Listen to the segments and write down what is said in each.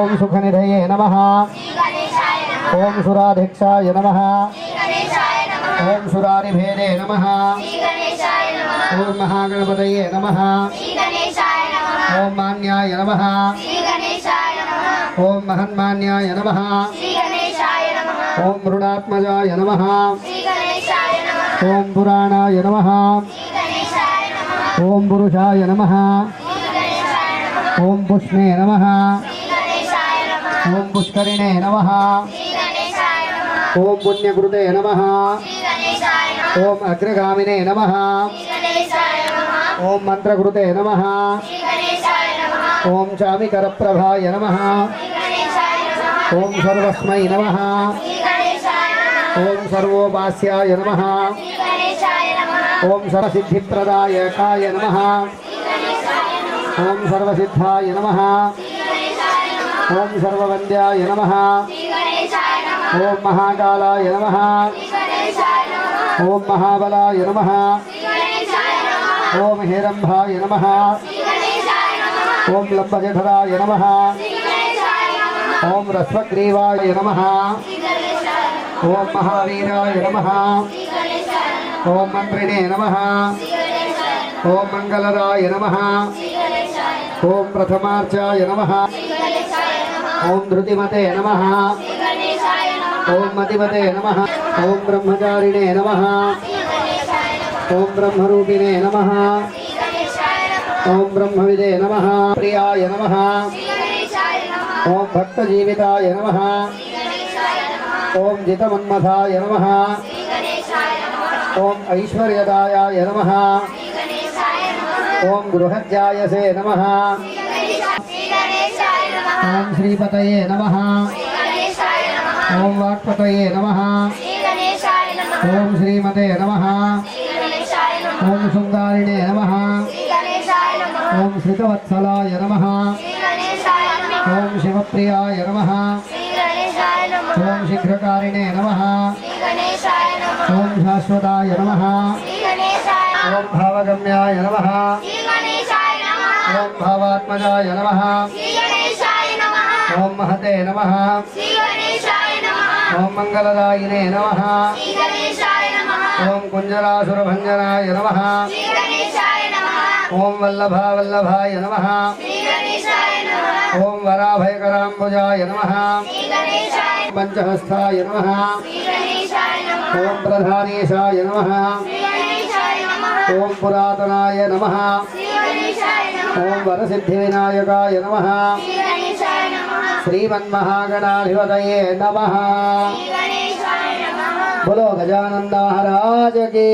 ఓం సుఖనిధయే నమ. ఓం సురాధిక్షాయ నమ. ఓం సురారిభేదే నమ. ఓం మహాగణపతయే నమ. ఓం మాన్యాయ నమ. ఓం మహన్మాన్యాయ నమ. ఓం మృడాత్మజాయ నమ. ఓం పురాణాయ నమ. ఓం పురుషాయ నమ. ఓం పుష్ణే నమ. ఓం పుష్కరిణే నమ. ఓం పుణ్యకృతే నమ. ఓం అగ్రగామినే నమ. ఓం మంత్రకృతే నమ. ఓం చామికరప్రభాయ నమ. ఓం సర్వస్మై నమ. ఓం సర్వోపాస్యాయ నమ. ఓం సర్వసిద్ధిప్రదాయకాయ నమ. ఓం సర్వసిద్ధాయ నమ. ఓం సర్వవంద్యాయ నమ ఓం మహాకాలాయ నమ ఓం మహాబలాయ నమ ఓం హేరంభాయ నమ ఓం లంబజఠరాయ నమ ఓం రస్వగ్రీవాయ నమ ఓం మహావీరాయ నమ ఓం మంత్రిణే నమ ఓం మంగళరాయ నమ ఓం ప్రథమార్చాయ నమ ఓం ధృతిమతే నమ. ఓం మతిమతే నమ. ఓం బ్రహ్మచారిణే నమ. ఓం బ్రహ్మరూపిణే నమ. ఓం బ్రహ్మవిదే నమ. ప్రియాయ నమ. ఓం భక్తజీవితాయ నమ. ఓం జితమన్మథాయ నమ. ఓం ఐశ్వర్యదాయాయ నమ. ఓం గృహజ్యాయసే నమ. ఓం శ్రీపతయే నమ. ఓం వాక్పతయే నమ. ఓం శ్రీమతే నమ. ఓం శృంగారిణే నమ. ఓం శ్రితవత్సలాయ నమ. ఓం శివప్రియాయ నమ. ఓం శీఘ్రకారిణే నమ. ఓం శాశ్వతాయ నమ. ఓం భావగమ్యాయ నమ. ఓం భావాత్మజాయ నమ. ఓం మహతే నమ ఓం మంగళదాయినే నమ ఓం కుంజరాసురభంజనాయ నమ ఓం వల్లభావల్లభాయ నమ ఓం వరాభయకరాంబుజాయ నమ పంచహస్తాయ నమ ఓం ప్రధానేశాయ నమ ఓం పురాతనాయ నమ ఓం వరసిద్ధివినాయకాయ నమ శ్రీమన్మహాగణాధిపతయే నమ బులో గజానంద మహారాజకి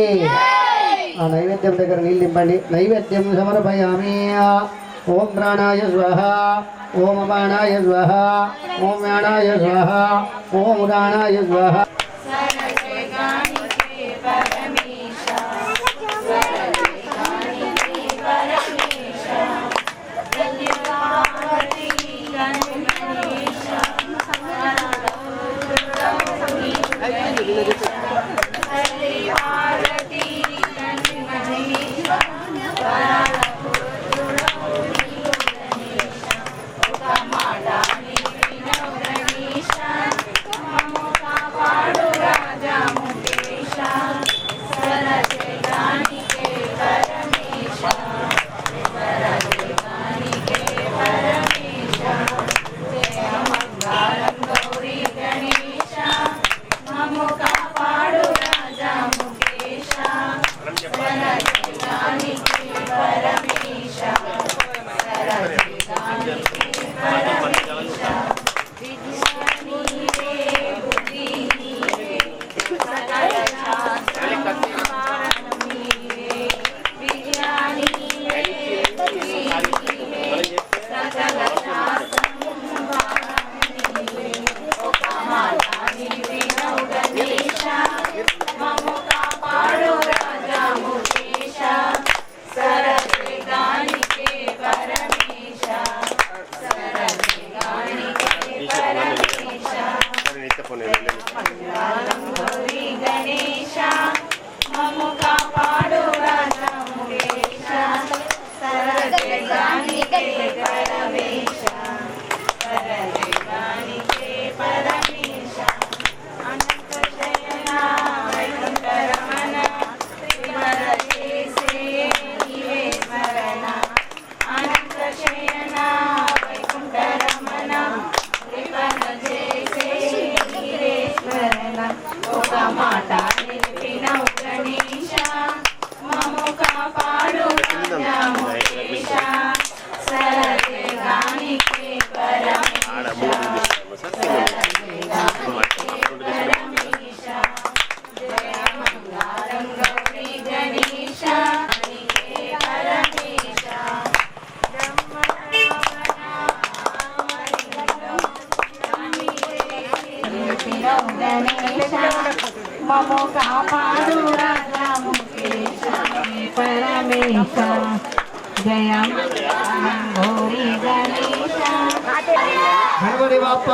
ఆ నైవేద్యం దగ్గర నీళ్ళు నింపండి నైవేద్యం సమర్పయామి ఓం ప్రాణాయ స్వహ ఓం అపానాయ స్వహ ఓం యాణాయ స్వహ ఓం ఉదానాయ స్వహ గణపతి బాప్ప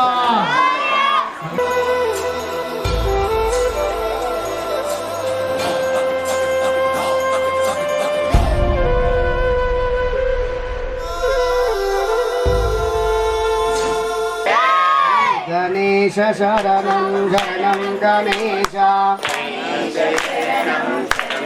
గణేశ శరణం శరణం గణేశ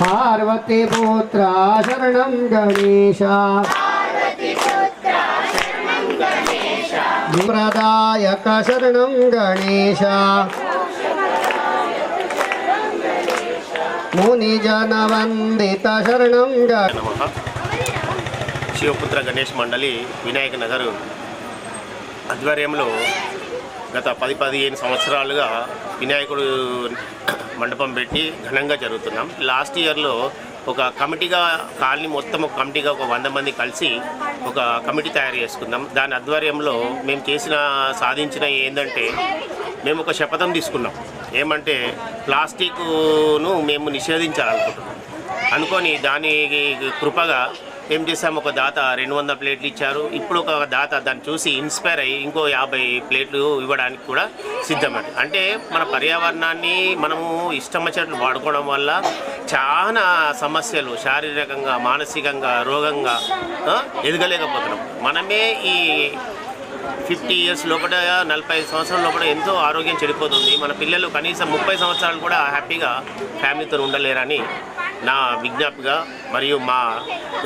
పార్వతి పుత్ర శరణం గణేశ. ప్రదాయక శరణం గణేశ. మునిజన వందిత శరణం శివపుత్ర గణేష్ మండలి వినాయక నగర్ ఆధ్వర్యంలో గత పది పదిహేను సంవత్సరాలుగా వినాయకుడు మండపం పెట్టి ఘనంగా జరుగుతున్నాం. లాస్ట్ ఇయర్లో ఒక కమిటీగా కాలనీ మొత్తం ఒక కమిటీగా ఒక వంద మంది కలిసి ఒక కమిటీ తయారు చేసుకుందాం దాని ఆధ్వర్యంలో మేము చేసిన సాధించిన ఏంటంటే మేము ఒక శపథం తీసుకున్నాం. ఏమంటే ప్లాస్టిక్ను మేము నిషేధించాలనుకుంటున్నాం. అనుకొని దాని కృపగా ఏం చేసాం ఒక దాత రెండు వందల ప్లేట్లు ఇచ్చారు. ఇప్పుడు ఒక దాత దాన్ని చూసి ఇన్స్పైర్ అయ్యి ఇంకో యాభై ప్లేట్లు ఇవ్వడానికి కూడా సిద్ధమండి అంటే మన పర్యావరణాన్ని మనము ఇష్టం వచ్చినట్లు వాడుకోవడం వల్ల చాలా సమస్యలు శారీరకంగా మానసికంగా రోగంగా ఎదగలేకపోతున్నాం. మనమే ఈ ఫిఫ్టీ ఇయర్స్ లోపల నలభై సంవత్సరాల లోపల ఎంతో ఆరోగ్యం చెడిపోతుంది. మన పిల్లలు కనీసం ముప్పై సంవత్సరాలు కూడా హ్యాపీగా ఫ్యామిలీతో ఉండలేరని నా విజ్ఞాపిగా మరియు మా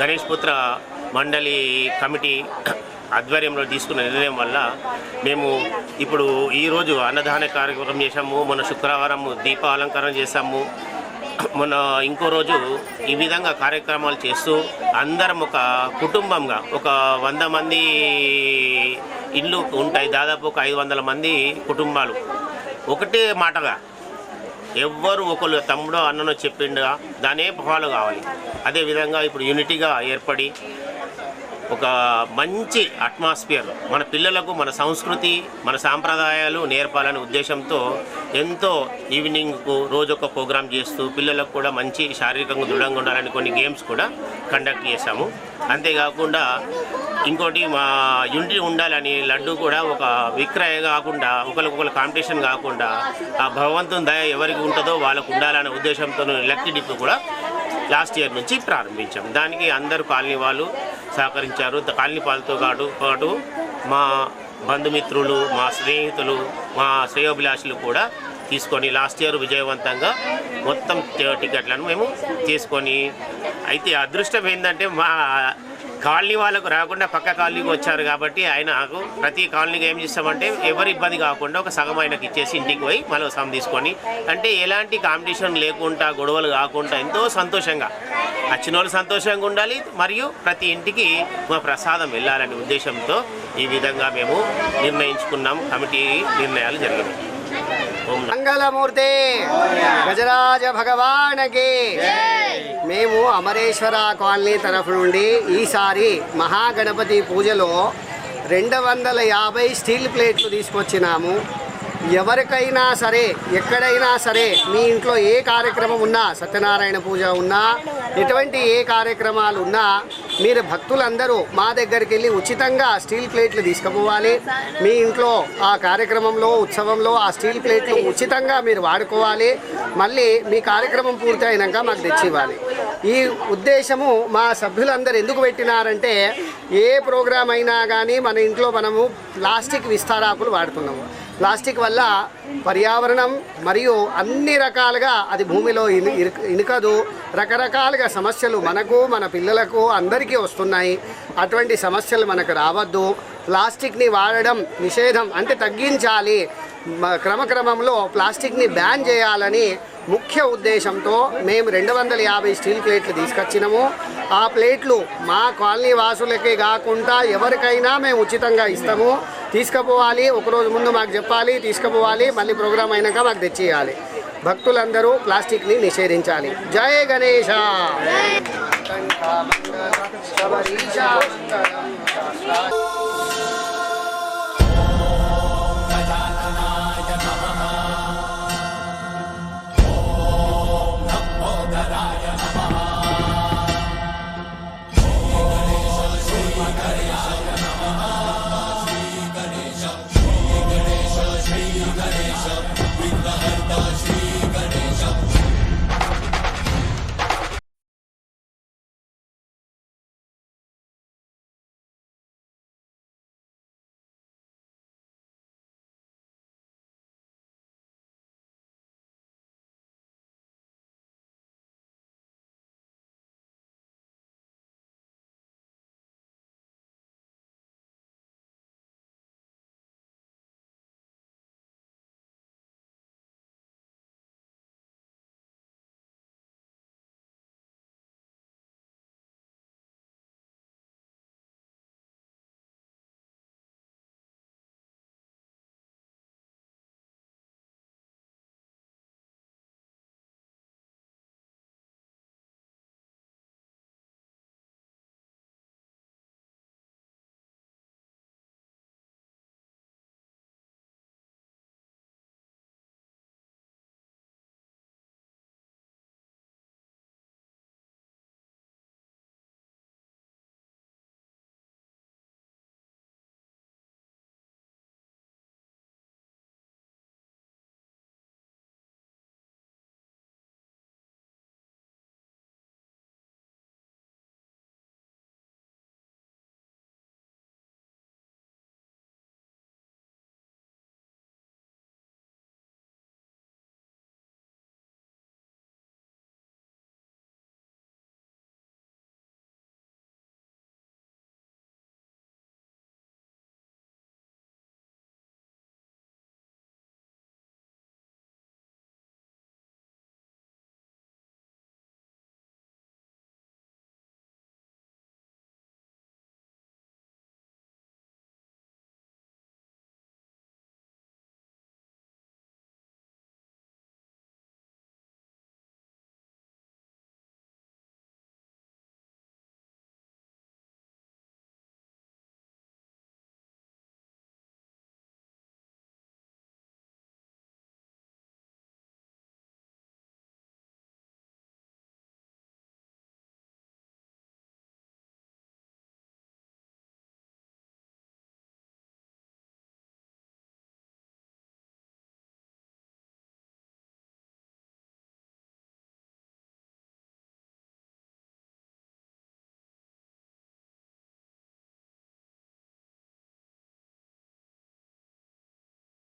గణేష్ పుత్ర మండలి కమిటీ ఆధ్వర్యంలో తీసుకున్న నిర్ణయం వల్ల మేము ఇప్పుడు ఈరోజు అన్నదాన కార్యక్రమం చేశాము మొన్న శుక్రవారం దీప అలంకరణ చేశాము మొన్న ఇంకో రోజు ఈ విధంగా కార్యక్రమాలు చేస్తూ అందరం ఒక కుటుంబంగా ఒక వంద మంది ఇల్లు ఉంటాయి దాదాపు ఒక ఐదు వందల మంది కుటుంబాలు. ఒకటే మాటగా ఎవ్వరు ఒకరు తమ్ముడో అన్ననో చెప్పిండుగా దానే ఫాలో కావాలి. అదేవిధంగా ఇప్పుడు యూనిటీగా ఏర్పడి ఒక మంచి అట్మాస్ఫియర్ మన పిల్లలకు మన సంస్కృతి మన సాంప్రదాయాలు నేర్పాలనే ఉద్దేశంతో ఎంతో ఈవినింగ్కు రోజు ఒక ప్రోగ్రామ్ చేస్తూ పిల్లలకు కూడా మంచి శారీరకంగా దృఢంగా ఉండాలని కొన్ని గేమ్స్ కూడా కండక్ట్ చేశాము. అంతేకాకుండా ఇంకోటి మా యూనిటీ ఉండాలని లడ్డు కూడా ఒక విక్రయ కాకుండా ఒకరికొకరు కాంపిటీషన్ కాకుండా ఆ భగవంతుని దయ ఎవరికి ఉంటుందో వాళ్ళకు ఉండాలనే ఉద్దేశంతో ఎలక్ట్రిక్ డిప్ కూడా లాస్ట్ ఇయర్ నుంచి ప్రారంభించాం. దానికి అందరూ కాలనీ వాళ్ళు సహకరించారు. కాలనీపాలతో పాటు పాటు మా బంధుమిత్రులు మా స్నేహితులు మా శ్రేయోభిలాషులు కూడా తీసుకొని లాస్ట్ ఇయర్ విజయవంతంగా మొత్తం టికెట్లను మేము తీసుకొని అయితే అదృష్టం ఏంటంటే మా కాలనీ వాళ్ళకు రాకుండా పక్క కాలనీకి వచ్చారు కాబట్టి ఆయనకు ప్రతి కాలనీకి ఏం చేస్తామంటే ఎవరి ఇబ్బంది కాకుండా ఒక సగం ఆయనకి ఇచ్చేసి ఇంటికి పోయి మళ్ళీ సగం తీసుకొని. అంటే ఎలాంటి కాంపిటీషన్ లేకుండా గొడవలు కాకుండా ఎంతో సంతోషంగా. వచ్చిన వాళ్ళు సంతోషంగా ఉండాలి మరియు ప్రతి ఇంటికి మా ప్రసాదం వెళ్ళాలనే ఉద్దేశంతో ఈ విధంగా మేము నిర్ణయించుకున్నాం. కమిటీ నిర్ణయాలు జరిగినాయి. మంగళమూర్తి. గజరాజ భగవానకి. మేము అమరేశ్వర కాలనీ తరఫు నుండి ఈసారి మహాగణపతి పూజలో రెండు వందల యాభై స్టీల్ ప్లేట్లు తీసుకొచ్చినాము. ఎవరికైనా సరే ఎక్కడైనా సరే మీ ఇంట్లో ఏ కార్యక్రమం ఉన్నా సత్యనారాయణ పూజ ఉన్నా ఎటువంటి ఏ కార్యక్రమాలు ఉన్నా మీరు భక్తులందరూ మా దగ్గరికి వెళ్ళి ఉచితంగా స్టీల్ ప్లేట్లు తీసుకుపోవాలి. మీ ఇంట్లో ఆ కార్యక్రమంలో ఉత్సవంలో ఆ స్టీల్ ప్లేట్లు ఉచితంగా మీరు వాడుకోవాలి. మళ్ళీ మీ కార్యక్రమం పూర్తి అయినాక మాకు తెచ్చివ్వాలి. ఈ ఉద్దేశము మా సభ్యులందరూ ఎందుకు పెట్టినారంటే ఏ ప్రోగ్రాం అయినా కానీ మన ఇంట్లో మనము ప్లాస్టిక్ విస్తారాకులు వాడుతున్నాము. ప్లాస్టిక్ వల్ల పర్యావరణం మరియు అన్ని రకాలుగా అది భూమిలో ఇను- ఇనుకదు. రకరకాలుగా సమస్యలు మనకు మన పిల్లలకు అందరికీ వస్తున్నాయి. అటువంటి సమస్యలు మనకు రావద్దు. ప్లాస్టిక్ని వాడడం నిషేధం అంటే తగ్గించాలి. క్రమక్రమంలో ప్లాస్టిక్ని బ్యాన్ చేయాలని ముఖ్య ఉద్దేశంతో మేము రెండు వందల యాభై స్టీల్ ప్లేట్లు తీసుకొచ్చినాము. ఆ ప్లేట్లు మా కాలనీ వాసులకే కాకుండా ఎవరికైనా మేము ఉచితంగా ఇస్తాము. తీసుకుపోవాలి ఒకరోజు ముందు మాకు చెప్పాలి తీసుకుపోవాలి మళ్ళీ ప్రోగ్రామ్ అయినాక మాకు తెచ్చియాలి భక్తులందరూ ప్లాస్టిక్ని నిషేధించాలి. జయ గణేశ శబరీశ